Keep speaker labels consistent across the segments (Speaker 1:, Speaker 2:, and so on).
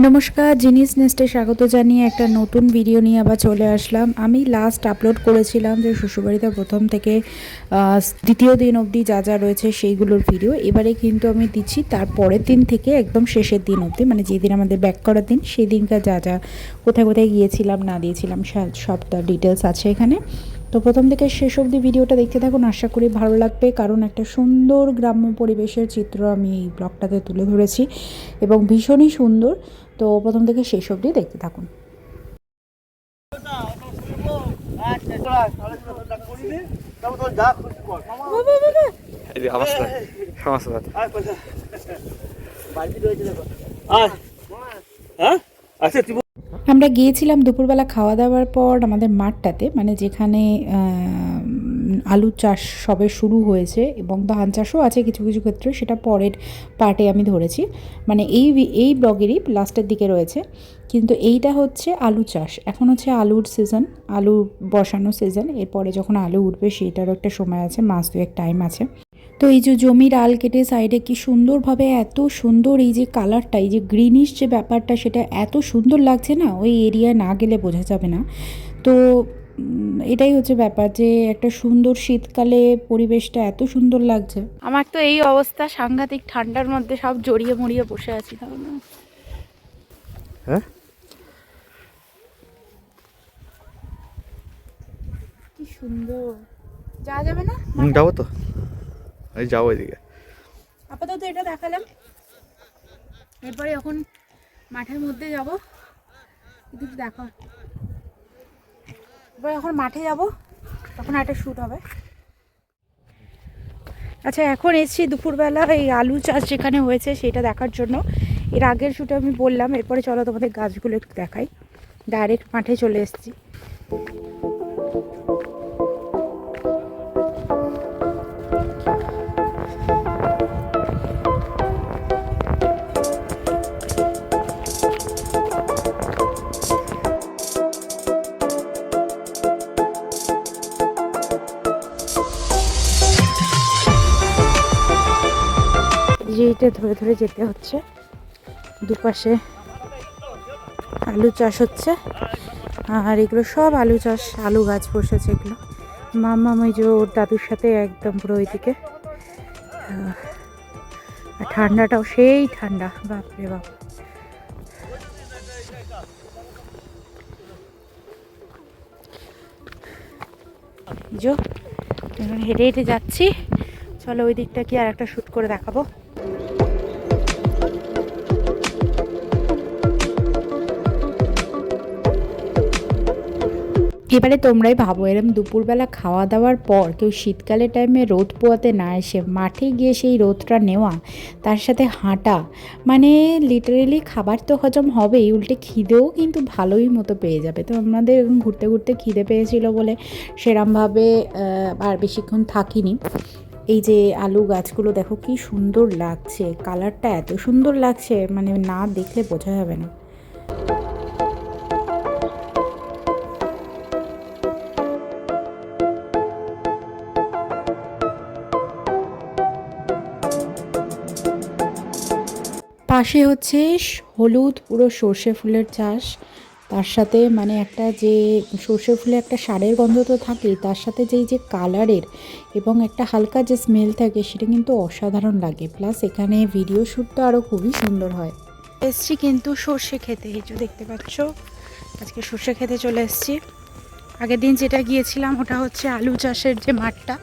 Speaker 1: নমস্কার, জিনিস নেস্টে স্বাগত জানিয়ে একটা নতুন ভিডিও নিয়ে আবার চলে আসলাম। আমি লাস্ট আপলোড করেছিলাম যে শ্বশুরবাড়িতে প্রথম থেকে দ্বিতীয় দিন অবধি যা যা রয়েছে সেইগুলোর ভিডিও এবারে কিন্তু আমি দিচ্ছি তার পরের দিন থেকে একদম শেষের দিন অবধি। মানে যেদিন আমাদের ব্যাক করার দিন সেই দিনকার যা যা, কোথায় কোথায় গিয়েছিলাম না দিয়েছিলাম সব- সবটা ডিটেলস আছে এখানে। তো প্রথম থেকে শেষ অবধি ভিডিওটা দেখতে থাকুন আশা করি ভালো লাগবে কারণ একটা সুন্দর গ্রাম্য পরিবেশের চিত্র আমি এই ব্লগটাতে তুলে ধরেছি এবং ভীষণই সুন্দর তো প্রথম থেকে শেষ অবধি দেখতে থাকুন
Speaker 2: আচ্ছা তুই
Speaker 1: আমরা গিয়েছিলাম দুপুরবেলা খাওয়া দাওয়ার পর আমাদের মাঠটাতে মানে যেখানে আলু চাষ সবে শুরু হয়েছে এবং ধান চাষও আছে কিছু কিছু ক্ষেত্রে, সেটা পরের পার্টে আমি ধরেছি। মানে এই এই ব্লগেরই লাস্টের দিকে রয়েছে। কিন্তু এইটা হচ্ছে আলু চাষ। এখন হচ্ছে আলুর সিজন আলু বসানো সিজন এরপরে যখন আলু উঠবে, সেটারও একটা সময় আছে, মাস দুয়েক টাইম আছে। তো এই যে জমির আল কেটে সাইডে কি সুন্দরভাবে এত সুন্দর এই যে কালারটা এই যে গ্রিনিশ যে ব্যাপারটা সেটা এত সুন্দর লাগছে না? ওই এরিয়ায় না গেলে বোঝা যাবে না। তো এটাই হচ্ছে ব্যাপার যে একটা সুন্দর শীতকালে পরিবেশটা এত সুন্দর লাগছে। আমার তো এই অবস্থা সাংঘাতিক ঠান্ডার মধ্যে সব জড়িয়ে মরিয়ে বসে আছি তাহলে।
Speaker 3: হ্যাঁ?
Speaker 1: কি সুন্দর। যাওয়া যাবে না?
Speaker 3: যাব তো। এই যাব এদিকে।
Speaker 1: আপাতত এটা দেখালাম। এরপরে এখন মাঠের মধ্যে যাব। এদিকে দেখো। এবার এখন মাঠে যাব। তখন একটা শ্যুট হবে। আচ্ছা এখন এসছি দুপুরবেলা এই আলু চাষ যেখানে হয়েছে সেটা দেখার জন্য। এর আগের শ্যুটে আমি বললাম, এরপরে চলো তোমাদের গাছগুলো একটু দেখাই। ডাইরেক্ট মাঠে চলে এসেছি। যেটা ধরে ধরে যেতে হচ্ছে। দুপাশে আলু চাষ হচ্ছে। আর এগুলো সব আলু চাষ, আলু গাছ বসেছে এগুলো। মাম্মা ওই যে ওর দাদুর সাথে একদম পুরো ওইদিকে। আর ঠান্ডাটাও সেই ঠান্ডা, বাপরে বাপ। হেঁটে হেঁটে যাচ্ছি। চলো ওই দিকটা কি আর একটা শ্যুট করে দেখাবো। এবারে তোমরাই ভাবো, এরম দুপুরবেলা খাওয়া দাওয়ার পর কেউ শীতকালের টাইমে রোদ পোয়াতে না এসে মাঠে গিয়ে সেই রোদটা নেওয়া, তার সাথে হাঁটা মানে লিটারেলি খাবার তো হজম হবেই, উল্টে খিদেও কিন্তু ভালোই মতো পেয়ে যাবে। তো আমাদের ঘুরতে ঘুরতে খিদে পেয়েছিল বলে সেরমভাবে আর বেশিক্ষণ থাকিনি। এই যে আলু গাছগুলো দেখো কি সুন্দর লাগছে কালারটা এত সুন্দর লাগছে মানে না দেখলে বোঝা যাবে না। পাশে হচ্ছে হলুদ পুরো সর্ষে ফুলের চাষ। তার সাথে মানে একটা যে সর্ষে ফুলে একটা সারের গন্ধ তো থাকেই, তার সাথে যেই যে কালারের এবং একটা হালকা যে স্মেল থাকে সেটা কিন্তু অসাধারণ লাগে। প্লাস এখানে ভিডিও শ্যুট তো আরও খুবই সুন্দর হয়। এসছি কিন্তু সর্ষে খেতে যে দেখতে পাচ্ছ, আজকে সর্ষে খেতে চলে এসছি। আগের দিন যেটা গিয়েছিলাম ওটা হচ্ছে আলু চাষের যে মাঠটা,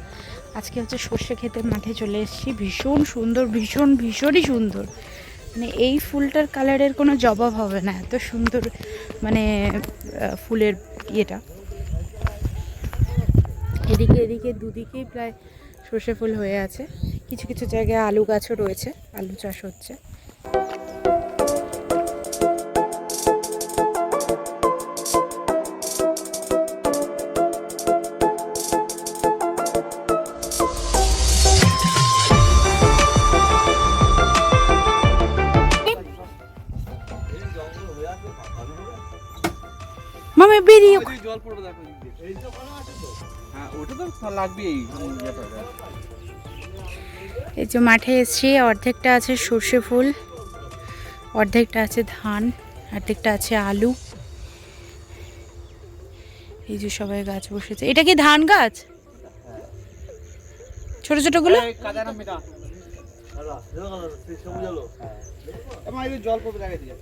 Speaker 1: আজকে হচ্ছে সর্ষে ক্ষেতের মাঠে চলে এসেছি। ভীষণ সুন্দর, ভীষণ, ভীষণই সুন্দর। মানে এই ফুলটার কালারের কোনো জবাব হবে না, এত সুন্দর মানে ফুলের ইয়েটা। এদিকে এদিকে দুদিকেই প্রায় সর্ষে ফুল হয়ে আছে। কিছু কিছু জায়গায় আলু গাছও রয়েছে, আলু চাষ হচ্ছে। মামা বেরিয়ে
Speaker 2: জল পড়বে দেখো হ্যাঁ ওটা তো লাগবেই।
Speaker 1: এই যে মাঠে এসছি অর্ধেকটা আছে সর্ষে ফুল অর্ধেকটা আছে ধান অর্ধেকটা আছে আলু। এই যে সবাই গাছ বসেছে। এটা কি ধান গাছ? ছোট ছোটগুলো?
Speaker 2: জল পড়বে জায়গায় দিয়ে।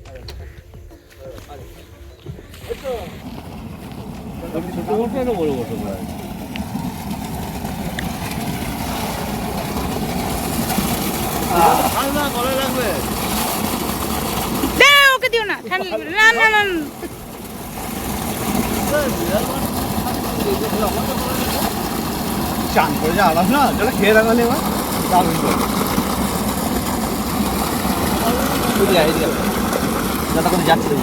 Speaker 2: ছোট বলতো না বড় বলতো ঠান্ডা গলে লাগবে
Speaker 1: ওকে দিও না ঠান্ডা না না না না।
Speaker 2: চান করে যা আলাস না যেটা খেয়ে রাখালে এবার দারুণ করে। করে যাচ্ছে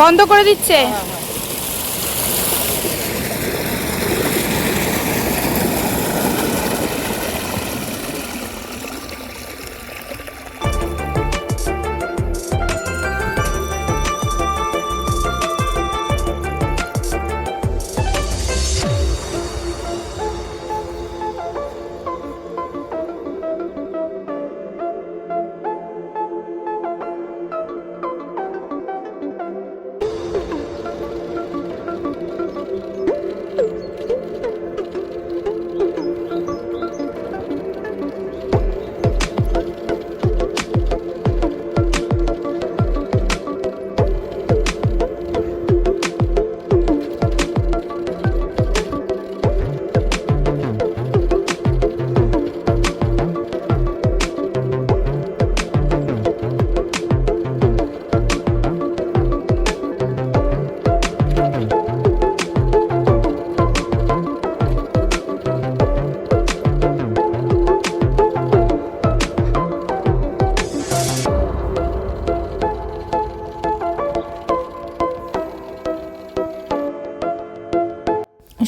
Speaker 1: বন্ধ করে দিচ্ছে?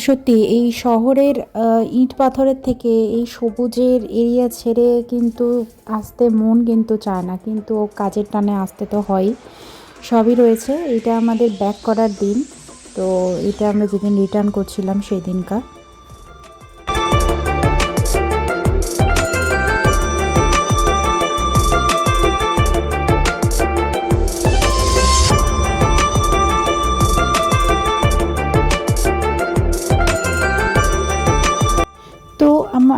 Speaker 1: সত্যি এই শহরের ইট পাথরের থেকে এই সবুজের এরিয়া ছেড়ে কিন্তু আসতে মন কিন্তু চায় না। কিন্তু কাজের টানে আসতে তো হয়। সবই রয়েছে। এটা আমাদের ব্যাক করার দিন। তো এটা আমরা যেদিন রিটার্ন করছিলাম সেই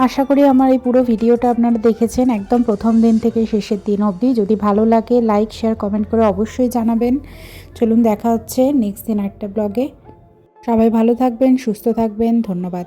Speaker 1: আশা করি আমার এই পুরো ভিডিওটা আপনারা দেখেছেন একদম প্রথম দিন থেকে শেষের দিন অবধি। যদি ভালো লাগে লাইক শেয়ার কমেন্ট করে অবশ্যই জানাবেন। চলুন দেখা হচ্ছে নেক্সট দিন একটা ব্লগে সবাই ভালো থাকবেন, সুস্থ থাকবেন, ধন্যবাদ।